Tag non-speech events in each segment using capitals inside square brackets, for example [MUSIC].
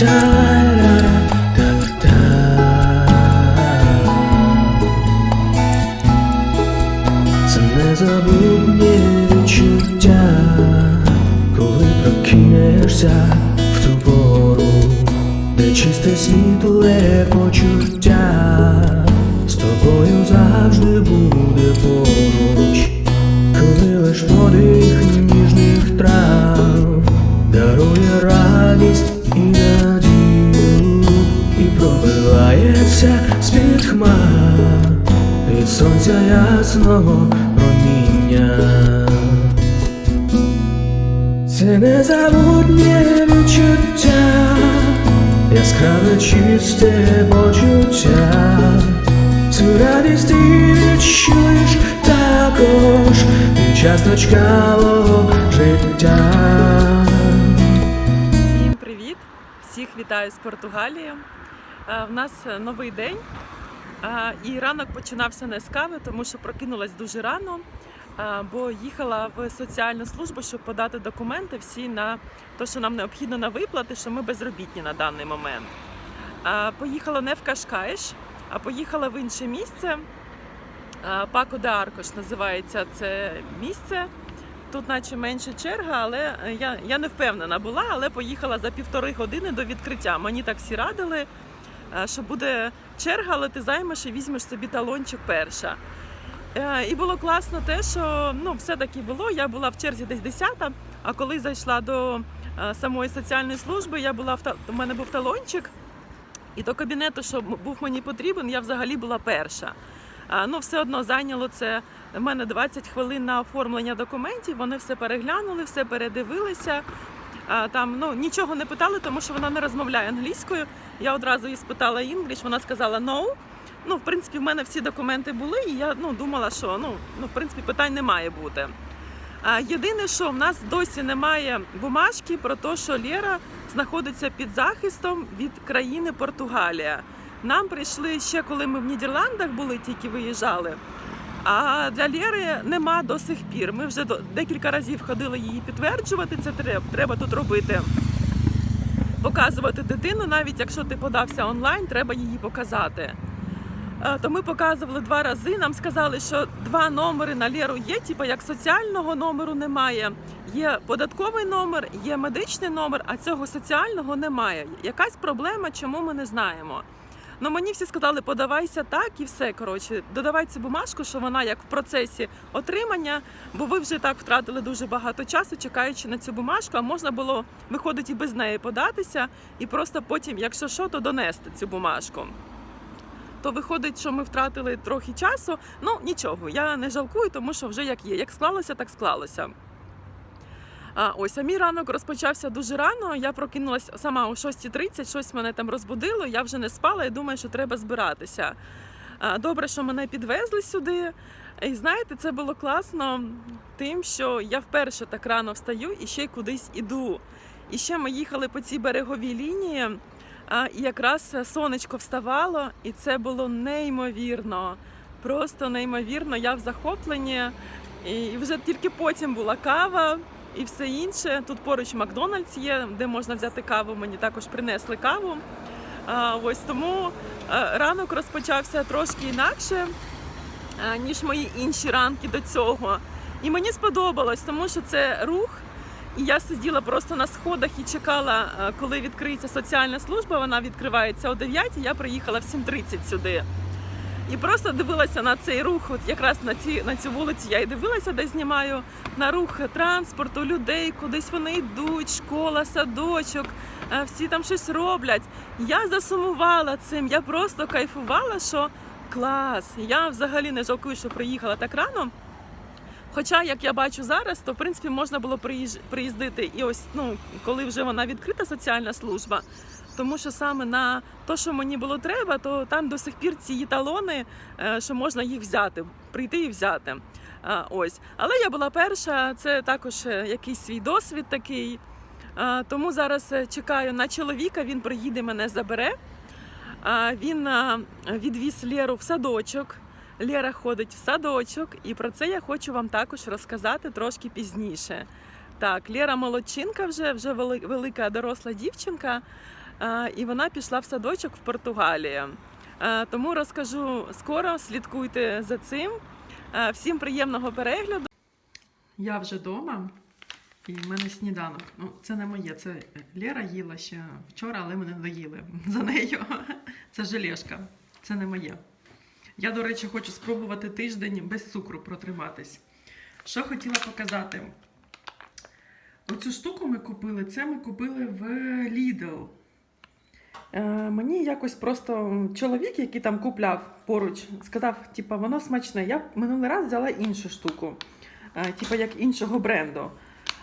Це незабутнє відчуття, коли прокинешся в ту пору, де чисте світле почуття, з тобою завжди буде яскраве чисте почуття, цю радість ти відчуєш також під час дочкавого життя. Всім привіт! Всіх вітаю з Португалії. Е, В нас новий день. е, І ранок починався не з кави, тому що прокинулась дуже рано, бо їхала в соціальну службу, щоб подати документи всі на те, що нам необхідно на виплати, що ми безробітні на даний момент. Поїхала не в Кашкаєш, а поїхала в інше місце. Пако де Аркош називається це місце. Тут наче менше черга, але я, я не впевнена була, але поїхала за півтори години до відкриття. Мені так всі радили, що буде черга, але ти займеш і візьмеш собі талончик перша. Е, І було класно те, що ну, все-таки було. Я була в черзі десь 10, а коли зайшла до е, самої соціальної служби, я була в у мене був талончик, і до кабінету, що був мені потрібен, я взагалі була перша. Ну, все одно зайняло це в мене 20 хвилин на оформлення документів. Вони все переглянули, все передивилися. Там ну нічого не питали, тому що вона не розмовляє англійською. Я одразу їй спитала інгліш, вона сказала no. Ну, в принципі, в мене всі документи були, і я ну, думала, що ну, ну, в принципі, питань не має бути. А, єдине, що в нас досі немає бумажки про те, що Лєра знаходиться під захистом від країни Португалія. Нам прийшли ще коли ми в Нідерландах були, тільки виїжджали. А для Лєри нема до сих пір. Ми вже декілька разів ходили її підтверджувати. Це треба, треба тут робити. Показувати дитину, навіть якщо ти подався онлайн, треба її показати. То ми показували два рази. Нам сказали, що два номери на Лєру є, типу як соціального номеру немає. Є податковий номер, є медичний номер, а цього соціального немає. Якась проблема, чому ми не знаємо. Ну мені всі сказали, подавайся так і все. Коротше, додавай цю бумажку, що вона як в процесі отримання, бо ви вже так втратили дуже багато часу, чекаючи на цю бумажку. А можна було виходить і без неї податися, і просто потім, якщо що, то донести цю бумажку. То виходить, що ми втратили трохи часу. Ну нічого, я не жалкую, тому що вже як є. Як склалося, так склалося. А, ось а мій ранок розпочався дуже рано. Я прокинулася сама о 6.30, щось мене там розбудило. Я вже не спала і думаю, що треба збиратися. Добре, що мене підвезли сюди. І знаєте, це було класно тим, що я вперше так рано встаю і ще й кудись іду. І ще ми їхали по цій береговій лінії, а, і якраз сонечко вставало, і це було неймовірно. Просто неймовірно. Я в захопленні. І вже тільки потім була кава і все інше. Тут поруч Макдональдс є, де можна взяти каву. Мені також принесли каву. А, ось тому а, ранок розпочався трошки інакше, а, ніж мої інші ранки до цього. І мені сподобалось, тому що це рух. І я сиділа просто на сходах і чекала, коли відкриється соціальна служба. Вона відкривається о 9, я приїхала в 7.30 сюди. І просто дивилася на цей рух. От якраз на ці на цю вулицю я і дивилася, де знімаю на рух транспорту, людей, кудись вони йдуть, школа, садочок, е, всі там щось роблять. Я засумувала цим. Я просто кайфувала, що клас. Я взагалі не жалкую, що приїхала так рано. Хоча, як я бачу зараз, то в принципі можна було приїздити і ось ну, коли вже вона відкрита соціальна служба. Тому що саме на те, що мені було треба, то там до сих пір ці талони, е, що можна їх взяти, прийти і взяти. Ось, але я була перша, це також е, якийсь свій досвід такий. Тому зараз е, чекаю на чоловіка. Він приїде, мене забере. Він відвіз Лєру в садочок. Лєра ходить в садочок, і про це я хочу вам також розказати трошки пізніше. Так, Лєра молодчинка вже, вже велика доросла дівчинка. І вона пішла в садочок в Португалії. Тому розкажу скоро, слідкуйте за цим. Всім приємного перегляду. Я вже вдома, і в мене сніданок. Ну, це не моє, це Лера їла ще вчора, але ми не доїли за нею. [LAUGHS] Це желешка, це не моє. Я, до речі, хочу спробувати тиждень без цукру протриматись. Що хотіла показати? Оцю штуку ми купили, це ми купили в Lidl. Е, мені якось просто чоловік, який там купляв поруч, сказав, типа, воно смачне. Я минулий раз взяла іншу штуку, е, типа як іншого бренду.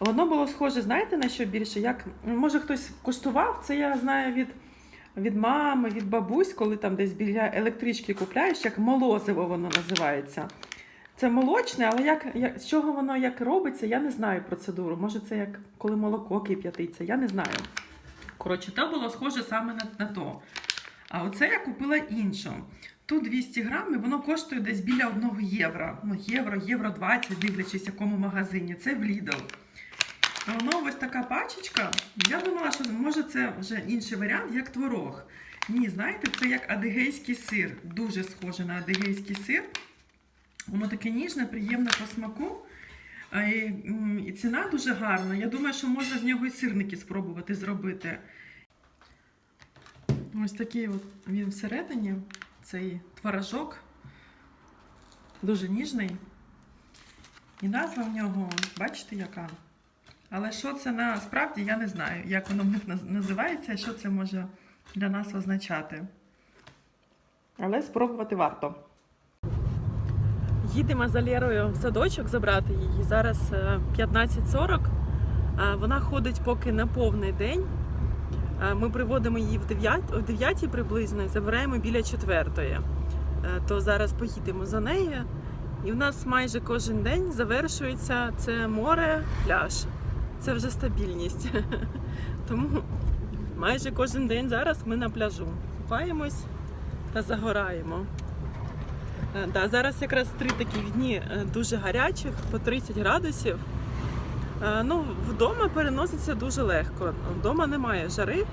Воно було схоже, знаєте на що більше? Як може хтось куштував? Це я знаю від, від мами, від бабусь, коли там десь біля електрички купляєш, як молозиво воно називається. Це молочне, але як, як, з чого воно як робиться, я не знаю процедуру. Може, це як коли молоко кип'ятиться, я не знаю. Коротше, то було схоже саме на, на то. А оце я купила іншу. Тут 200 грам, і воно коштує десь біля 1 євро. Ну, євро, євро 20, дивлячись, якому магазині. Це в Lidl. Воно ось така пачечка. Я думала, що може це вже інший варіант, як творог. Ні, знаєте, це як адигейський сир. Дуже схоже на адигейський сир. Воно таке ніжне, приємне по смаку. І ціна дуже гарна. Я думаю, що можна з нього і сирники спробувати зробити. Ось такий от він всередині, цей творожок. Дуже ніжний. І назва в нього, бачите, яка? Але що це насправді, я не знаю, як воно в них називається, що це може для нас означати. Але спробувати варто. Їдемо за Лєрою в садочок забрати її. Зараз е, 15.40. Вона ходить поки на повний день. Ми приводимо її в 9, о 9 приблизно і забираємо біля 4. То зараз поїдемо за нею. І в нас майже кожен день завершується це море, пляж. Це вже стабільність. [LAUGHS] Тому майже кожен день зараз ми на пляжу. Купаємось та загораємо. Е, Да, зараз якраз три такі дні е, дуже гарячих, по 30 градусів. Е, Ну, вдома переноситься дуже легко. Вдома немає жари.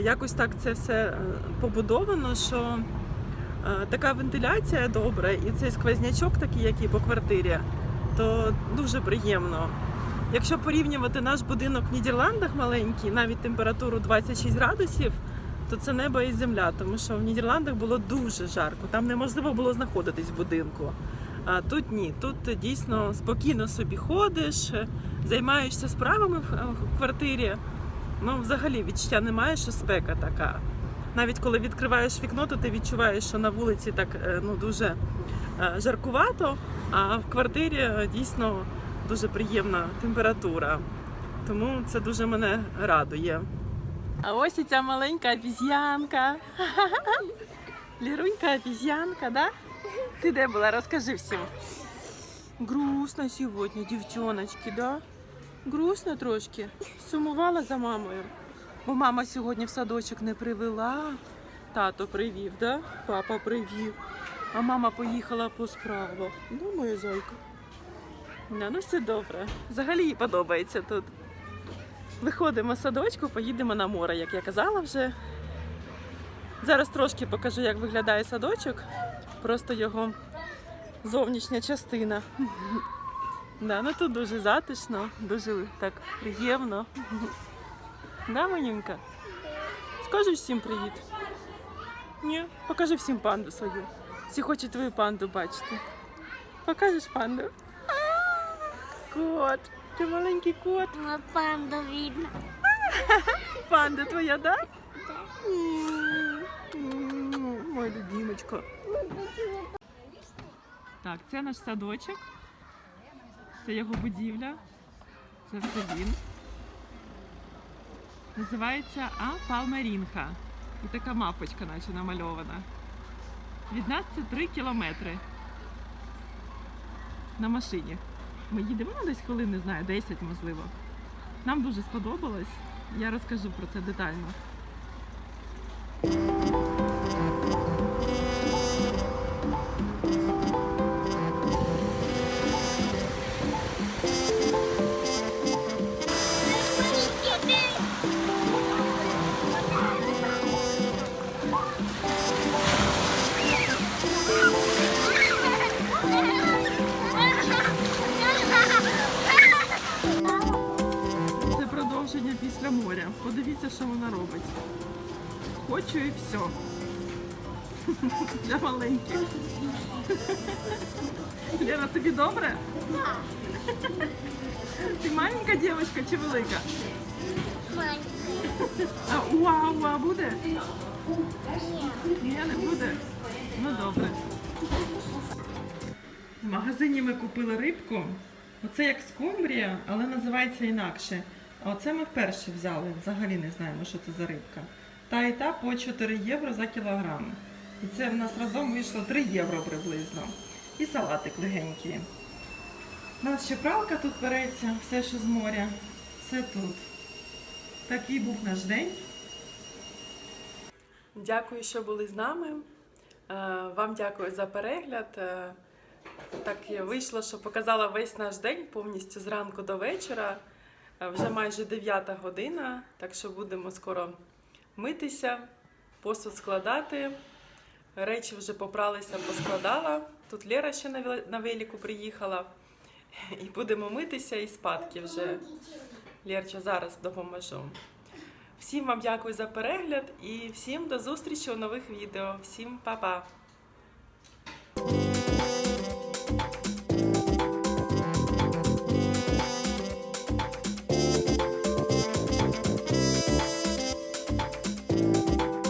Якось так це все побудовано, що така вентиляція добра, і цей сквознячок такий, який по квартирі, то дуже приємно. Якщо порівнювати наш будинок в Нідерландах маленький, навіть температуру 26 градусів, то це небо і земля, тому що в Нідерландах було дуже жарко. Там неможливо було знаходитись в будинку. А тут ні, тут дійсно спокійно собі ходиш, займаєшся справами в е, квартирі. Ну, взагалі відчуття немає, що спека така. Навіть коли відкриваєш вікно, то ти відчуваєш, що на вулиці так е, ну, дуже е, жаркувато, а в квартирі дійсно дуже приємна температура. Тому це дуже мене радує. А ось і ця маленька обіз'янка. [LAUGHS] Лірунька обіз'янка, да? Ти де була? Розкажи всім. Грустно сьогодні, дівчоночки, да? Грустно трошки. Сумувала за мамою. Бо мама сьогодні в садочок не привела. Тато привів, да? Папа привів. А мама поїхала по справах. Ну, моя зайка. Да, ну все добре. Взагалі їй подобається тут. Виходимо з садочку, поїдемо на море, як я казала вже. Зараз трошки покажу, як виглядає садочок. Просто його зовнішня частина. Да, ну тут дуже затишно, дуже так приємно. Да, Манюнька? Скажи всім привіт. Ні, покажи всім панду свою. Всі хочуть твою панду бачити. Покажеш панду? Кот, ти маленький кот. На панду видно. [LAUGHS] Панда твоя, да? М, м, Моя любимочка. Так, це наш садочок. Це його будівля. Це все він. Називається А Палмерінха. І така мапочка, наче намальована. Від нас це 3 кілометри. На машині. Ми їдемо ну, десь хвилин, не знаю, 10 можливо. Нам дуже сподобалось. Я розкажу про це детально. [LAUGHS] Для маленьких. Лера, тобі добре? Ти маленька дівчинка чи велика? А уа, уа буде? Ні, не буде. Ну добре. В магазині ми купили рибку. Оце як скумбрія, але називається інакше. А оце ми вперше взяли. Взагалі не знаємо, що це за рибка. Та і та по 4 євро за кілограм. І це в нас разом вийшло 3 євро приблизно. І салатик легенький. У нас ще пралка тут береться, все що з моря. Все тут. Такий був наш день. Дякую, що були з нами. Е, Вам дякую за перегляд. Е, Так вийшло, що показала весь наш день повністю зранку до вечора. Е, Вже майже 9 година, так що будемо скоро митися, посуд складати. Речі вже попралися, поскладала. Тут Лера ще на вел- велику приїхала. І будемо митися і спадки вже. Лерча зараз допоможу. Всім вам дякую за перегляд і всім до зустрічі у нових відео. Всім па-па!